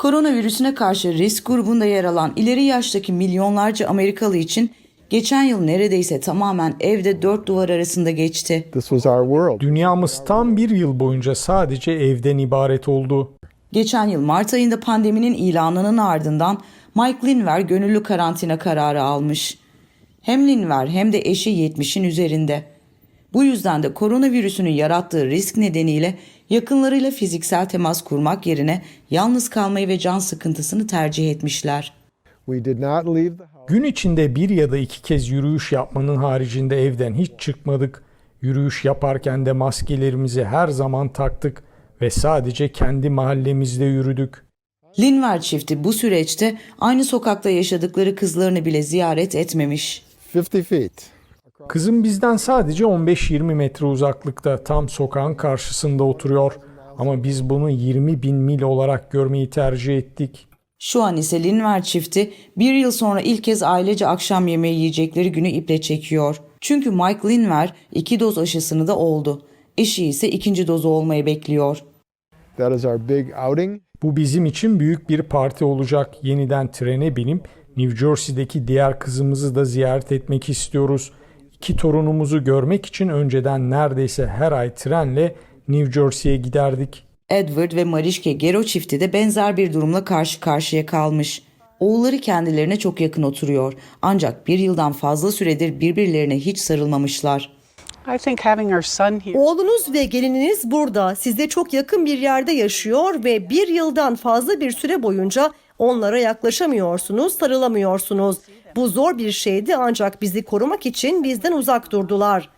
Koronavirüsüne karşı risk grubunda yer alan ileri yaştaki milyonlarca Amerikalı için geçen yıl neredeyse tamamen evde dört duvar arasında geçti. Dünyamız tam bir yıl boyunca sadece evden ibaret oldu. Geçen yıl Mart ayında pandeminin ilanının ardından Mike Linver gönüllü karantina kararı almış. Hem Linver hem de eşi 70'in üzerinde. Bu yüzden de koronavirüsünün yarattığı risk nedeniyle yakınlarıyla fiziksel temas kurmak yerine yalnız kalmayı ve can sıkıntısını tercih etmişler. Gün içinde bir ya da iki kez yürüyüş yapmanın haricinde evden hiç çıkmadık. Yürüyüş yaparken de maskelerimizi her zaman taktık ve sadece kendi mahallemizde yürüdük. Linver çifti bu süreçte aynı sokakta yaşadıkları kızlarını bile ziyaret etmemiş. 50 feet. Kızım bizden sadece 15-20 metre uzaklıkta tam sokağın karşısında oturuyor. Ama biz bunu 20 bin mil olarak görmeyi tercih ettik. Şu an ise Linver çifti bir yıl sonra ilk kez ailece akşam yemeği yiyecekleri günü iple çekiyor. Çünkü Mike Linver iki doz aşısını da oldu. Eşi ise ikinci dozu olmayı bekliyor. That is our big outing. Bu bizim için büyük bir parti olacak. Yeniden trene binip New Jersey'deki diğer kızımızı da ziyaret etmek istiyoruz. İki torunumuzu görmek için önceden neredeyse her ay trenle New Jersey'ye giderdik. Edward ve Mariške Gero çifti de benzer bir durumla karşı karşıya kalmış. Oğulları kendilerine çok yakın oturuyor. Ancak bir yıldan fazla süredir birbirlerine hiç sarılmamışlar. I think having our son here Oğlunuz ve gelininiz burada, size çok yakın bir yerde yaşıyor ve bir yıldan fazla bir süre boyunca onlara yaklaşamıyorsunuz, sarılamıyorsunuz. Bu zor bir şeydi ancak bizi korumak için bizden uzak durdular.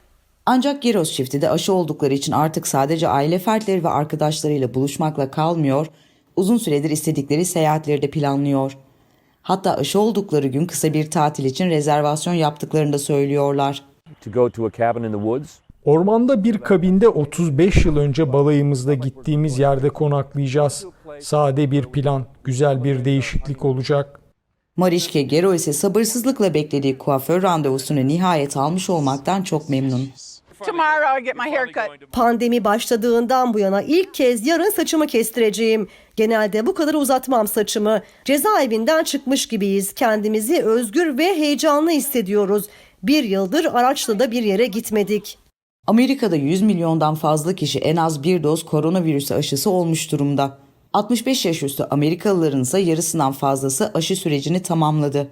Ancak Geros çifti de aşı oldukları için artık sadece aile fertleri ve arkadaşlarıyla buluşmakla kalmıyor, uzun süredir istedikleri seyahatleri de planlıyor. Hatta aşı oldukları gün kısa bir tatil için rezervasyon yaptıklarını da söylüyorlar. to go to a cabin in the woods. Ormanda bir kabinde 35 yıl önce balayımızda gittiğimiz yerde konaklayacağız. Sade bir plan, güzel bir değişiklik olacak. Mariške Gero ise sabırsızlıkla beklediği kuaför randevusunu nihayet almış olmaktan çok memnun. tomorrow I get my hair cut. Pandemi başladığından bu yana ilk kez yarın saçımı kestireceğim. Genelde bu kadar uzatmam saçımı. Cezaevinden çıkmış gibiyiz. Kendimizi özgür ve heyecanlı hissediyoruz. Bir yıldır araçla da bir yere gitmedik. Amerika'da 100 milyondan fazla kişi en az bir doz koronavirüsü aşısı olmuş durumda. 65 yaş üstü Amerikalıların ise yarısından fazlası aşı sürecini tamamladı.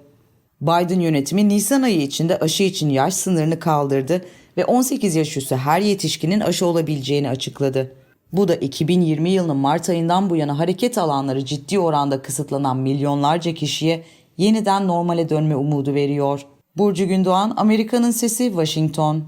Biden yönetimi Nisan ayı içinde aşı için yaş sınırını kaldırdı ve 18 yaş üstü her yetişkinin aşı olabileceğini açıkladı. Bu da 2020 yılının Mart ayından bu yana hareket alanları ciddi oranda kısıtlanan milyonlarca kişiye yeniden normale dönme umudu veriyor. Burcu Gündoğan, Amerika'nın Sesi, Washington.